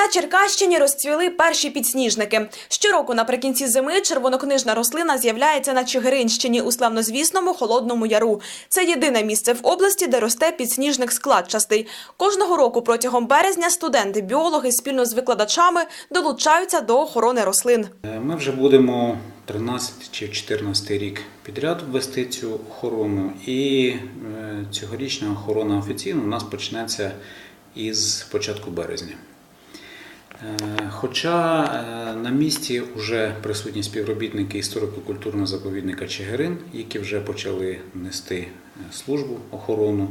На Черкащині розцвіли перші підсніжники. Щороку наприкінці зими червонокнижна рослина з'являється на Чигиринщині у славнозвісному Холодному Яру. Це єдине місце в області, де росте підсніжник складчастий. Кожного року протягом березня студенти-біологи спільно з викладачами долучаються до охорони рослин. Е, Ми вже будемо 13 чи 14 рік підряд вести цю охорону, і е, цьогорічна охорона офіційно у нас почнеться із початку березня. Е, Хоча е, на місці вже присутні співробітники історико-культурного заповідника Чигирин, які вже почали нести е, службу охорону.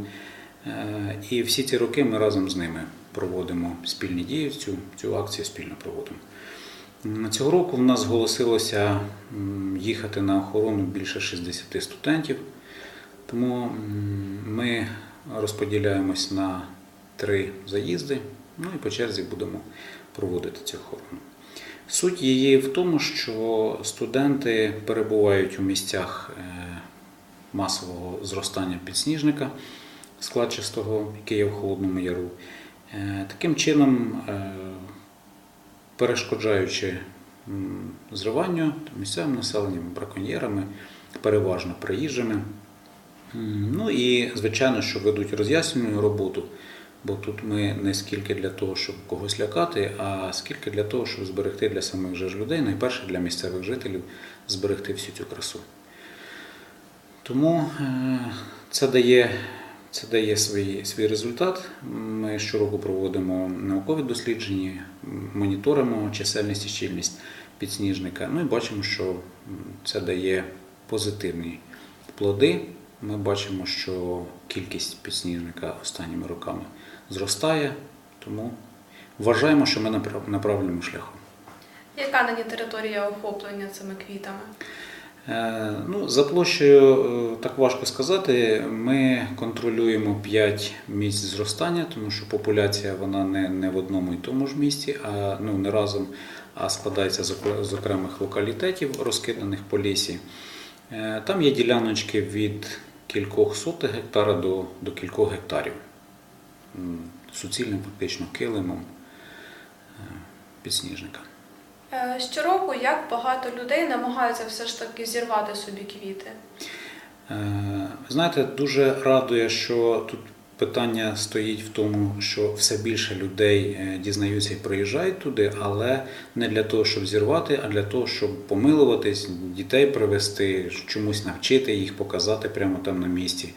І всі ці роки ми разом з ними проводимо спільні дії, цю, цю акцію спільно проводимо. Цього року в нас зголосилося їхати на охорону більше 60 студентів, тому ми розподіляємось на три заїзди, ну і по черзі будемо проводити цю охорону. Суть її в тому, що студенти перебувають у місцях е, масового зростання підсніжника складчастого, який є в Холодному Яру. Е, Таким чином, е, перешкоджаючи зриванню місцевим населенням, браконьєрами, переважно приїжджими. Ну і, звичайно, що ведуть роз'яснювальну роботу, бо тут ми не скільки для того, щоб когось лякати, а скільки для того, щоб зберегти для самих же людей, найперше для місцевих жителів, зберегти всю цю красу. Тому е, це дає, це дає свій, свій результат. Ми щороку проводимо наукові дослідження, моніторимо чисельність і щільність підсніжника. Ну і бачимо, що це дає позитивні плоди. Ми бачимо, що кількість підсніжника останніми роками зростає, тому вважаємо, що ми на правильному шляху. Яка нині територія охоплення цими квітами? Е, Ну, за площею е, так важко сказати. Ми контролюємо 5 місць зростання, тому що популяція вона не, не в одному і тому ж місці, а ну, не разом, а складається з окремих локалітетів, розкиданих по лісі. Е, Там є діляночки від кількох сотих гектара до, до кількох гектарів. Суцільним фактично килимом е, підсніжника. Е, Щороку як багато людей намагаються все ж таки зірвати собі квіти. Е, Знаєте, дуже радує, що тут питання стоїть в тому, що все більше людей дізнаються і приїжджають туди, але не для того, щоб зірвати, а для того, щоб помилуватись, дітей привезти, чомусь навчити їх, показати прямо там на місці.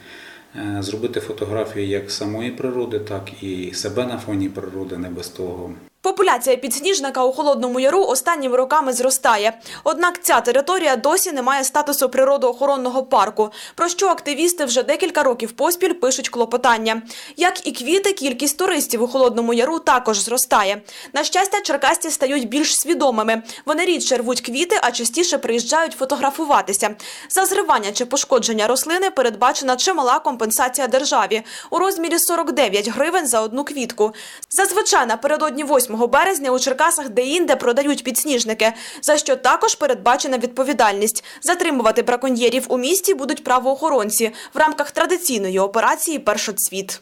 Е, Зробити фотографію як самої природи, так і себе на фоні природи, не без того. Популяція підсніжника у Холодному Яру останніми роками зростає. Однак ця територія досі не має статусу природоохоронного парку, про що активісти вже декілька років поспіль пишуть клопотання. Як і квіти, кількість туристів у Холодному Яру також зростає. На щастя, черкасці стають більш свідомими. Вони рідше рвуть квіти, а частіше приїжджають фотографуватися. За зривання чи пошкодження рослини передбачена чимала компенсація державі у розмірі 49 гривень за одну квітку. Зазвичай напередодні 8 березня у Черкасах де-інде продають підсніжники, за що також передбачена відповідальність. Затримувати браконьєрів у місті будуть правоохоронці в рамках традиційної операції «Першоцвіт».